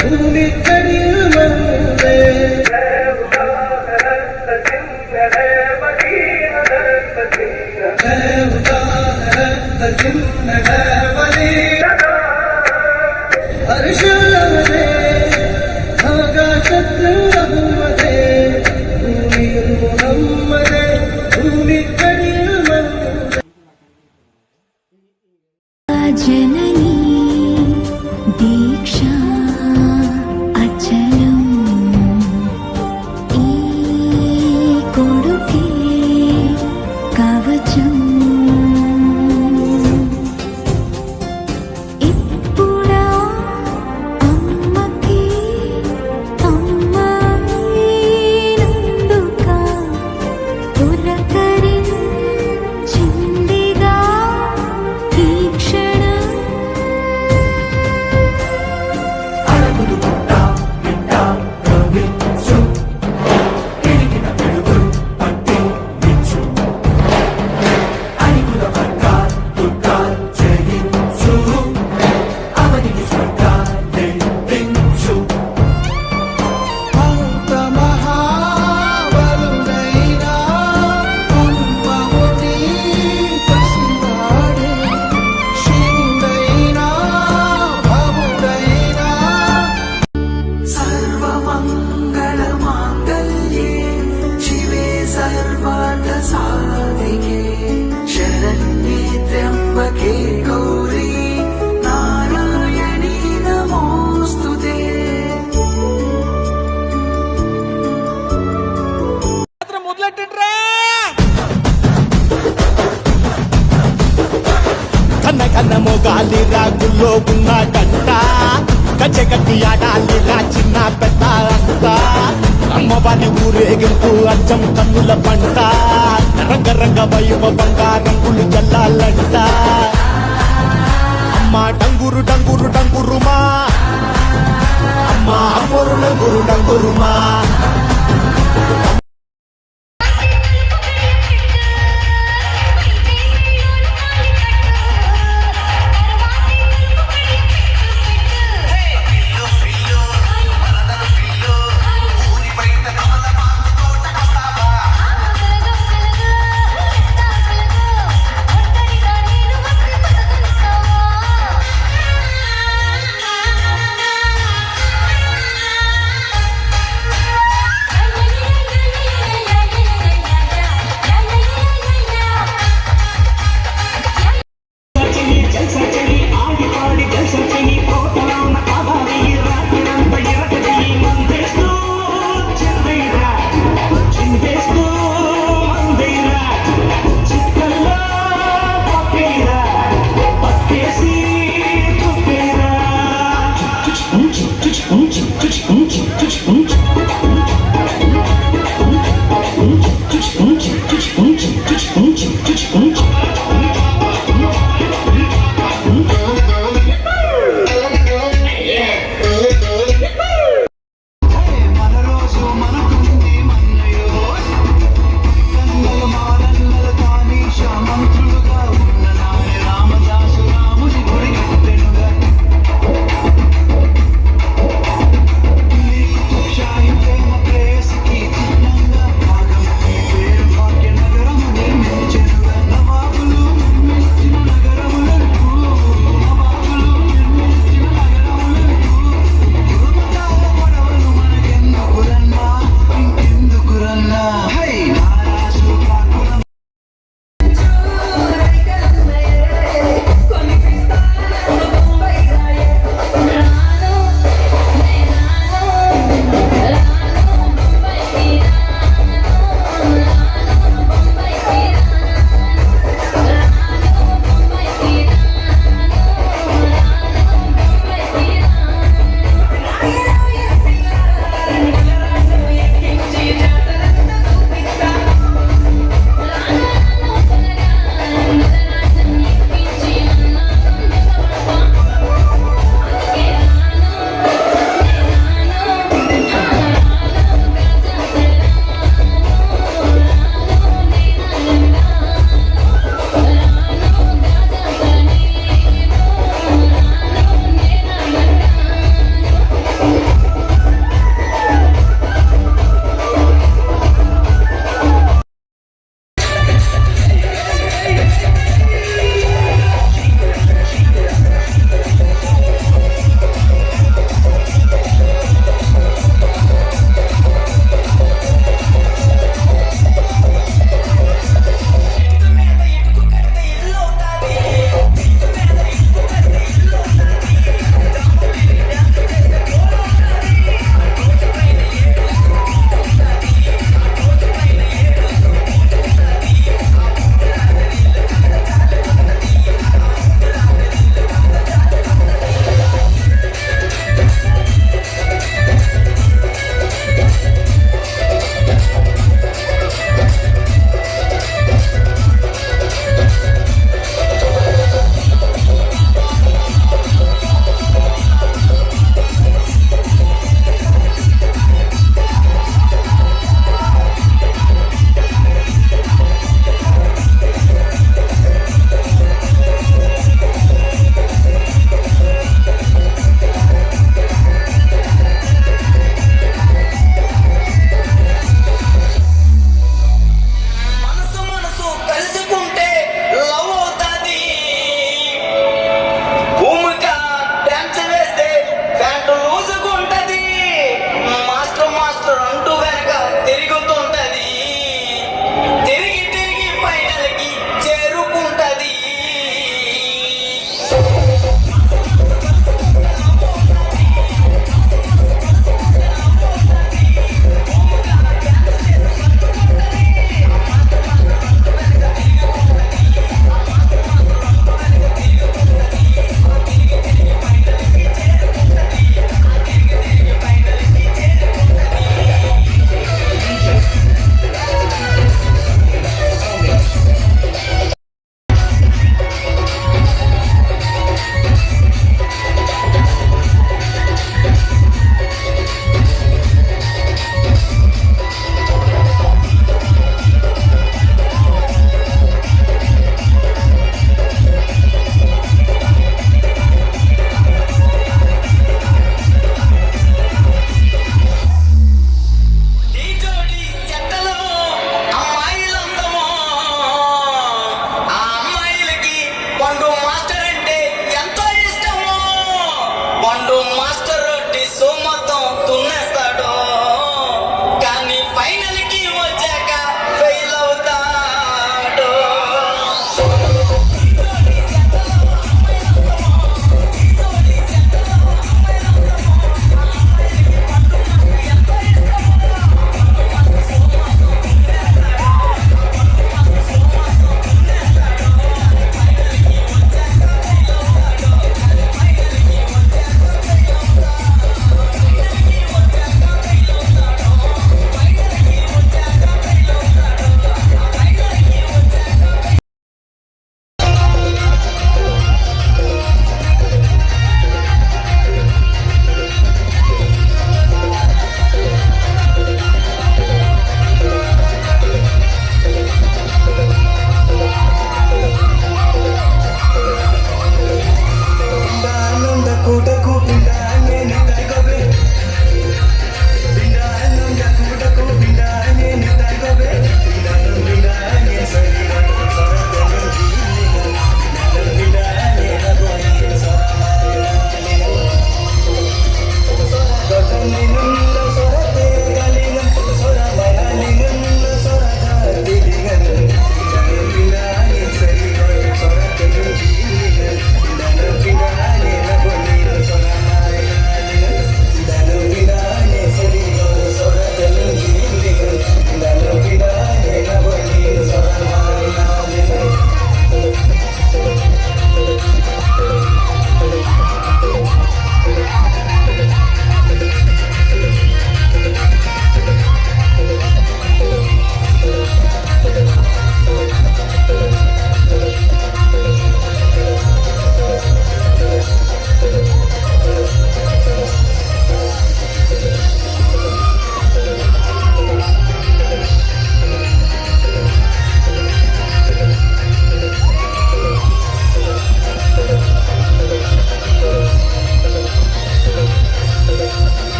ഭൂമിക്കടിയിൽ కన్న గాలి మొగాలి రాగుల్లో ఉన్న గంట. ఆడాలి రా చిన్న పెద్ద అంతా. అమ్మవారి ఊరేగింపు అచ్చం కన్నుల పంట. రంగ రంగ వైభవంగా రంగులు జల్లాలంట. అమ్మ డంగురు డంగురు డంగురుమా. అమ్మ అమ్మరు డంగురు డంగురు